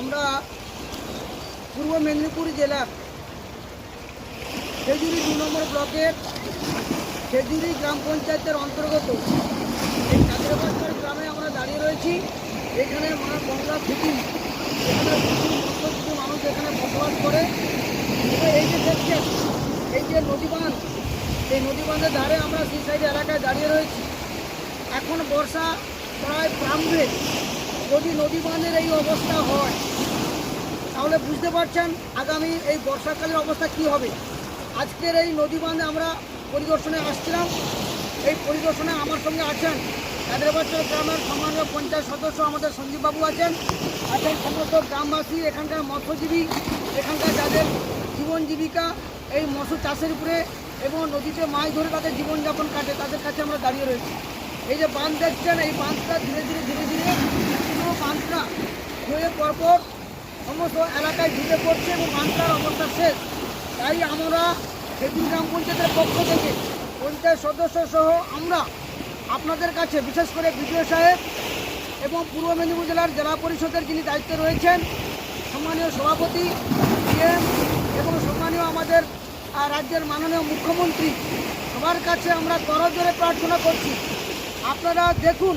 আমরা পূর্ব মেদিনীপুর জেলার খেজুরি দু নম্বর ব্লকের খেজুরি গ্রাম পঞ্চায়েতের অন্তর্গত এই কাজরাবাজার গ্রামে আমরা দাঁড়িয়ে রয়েছি। এখানে মা গঙ্গা ফিটিং এখানে প্রচুর মানুষ এখানে বসবাস করে। এই যে দেখছেন এই যে নদী বাঁধ এই নদী বাঁধের ধারে আমরা সেই সাইড এলাকায় দাঁড়িয়ে রয়েছি। এখন বর্ষা প্রায় প্রাম্ভে যদি নদী বাঁধের এই অবস্থা হয়, তাহলে বুঝতে পারছেন আগামী এই বর্ষাকালের অবস্থা কি হবে। আজকের এই নদী বাঁধে আমরা পরিদর্শনে আসছিলাম। এই পরিদর্শনে আমার সঙ্গে আছেন হায়দ্রাবাদ গ্রামের সম্মানীয় পঞ্চায়েত সদস্য আমাদের সঞ্জীববাবু আছেন আছেন সমস্ত গ্রামবাসী, এখানকার মৎস্যজীবী, এখানকার যাদের জীবন জীবিকা, এই মৎস্য চাষের উপরে এবং নদীতে মাছ ধরে তাদের জীবনযাপন কাটে তাদের কাছে আমরা দাঁড়িয়ে রয়েছি। এই যে বাঁধ দেখছেন, এই বাঁধটা ধীরে ধীরে ধীরে হয়ে পরপর সমস্ত এলাকায় ঢুকে পড়ছে এবং বাঁধটার অবস্থা শেষ। তাই আমরা খেজুর গ্রাম পঞ্চায়েতের পক্ষ থেকে পঞ্চায়েত সদস্য সহ আমরা আপনাদের কাছে বিশেষ করে বিডিও সাহেব এবং পূর্ব মেদিনীপুর জেলার জেলা পরিষদের যিনি দায়িত্বে রয়েছেন, সম্মানীয় সভাপতি, সিএম এবং সম্মানীয় আমাদের রাজ্যের মাননীয় মুখ্যমন্ত্রী, সবার কাছে আমরা করজোরে প্রার্থনা করছি। আপনারা দেখুন,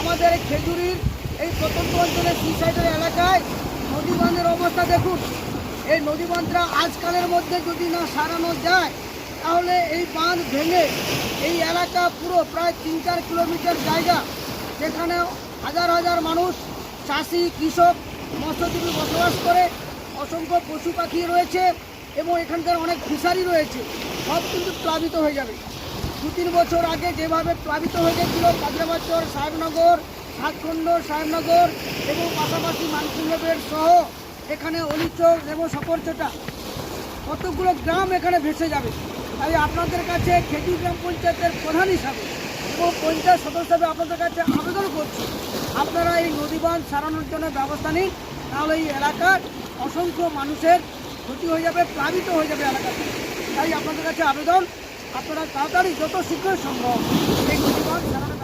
আমাদের খেজুরির এই প্রত্যন্ত অঞ্চলের সি সাইডের এলাকায় নদী বাঁধের অবস্থা দেখুন। এই নদী বাঁধটা আজকালের মধ্যে যদি না সারানো যায়, তাহলে এই বাঁধ ভেঙে এই এলাকা পুরো প্রায় তিন চার কিলোমিটার জায়গা, যেখানে হাজার হাজার মানুষ, চাষি, কৃষক, মৎস্যজীবী বসবাস করে, অসংখ্য পশু পাখি রয়েছে এবং এখানকার অনেক ফিশারি রয়েছে। সব কিন্তু প্লাবিত হয়ে যাবে। দু তিন বছর আগে যেভাবে প্লাবিত হয়ে গেছিল কাজরাবাচর সাহেবনগর সাতখণ্ড সাহেবনগর এবং পাশাপাশি মানসিংহের সহ এখানে অলিচক এবং সকরচটা কতগুলো গ্রাম এখানে ভেসে যাবে? তাই আপনাদের কাছে খেজুর গ্রাম পঞ্চায়েতের প্রধান হিসাবে এবং পঞ্চায়েত সদস্য হিসাবে আপনাদের কাছে আবেদন করছি। আপনারা এই নদী বাঁধ সারানোর জন্য ব্যবস্থা নিন, তাহলে এই এলাকার অসংখ্য মানুষের ক্ষতি হয়ে যাবে, প্লাবিত হয়ে যাবে এলাকাতে তাই আপনাদের কাছে আবেদন, আপনারা তাড়াতাড়ি যত শীঘ্র সম্ভব এই নদী বাঁধ সারানোর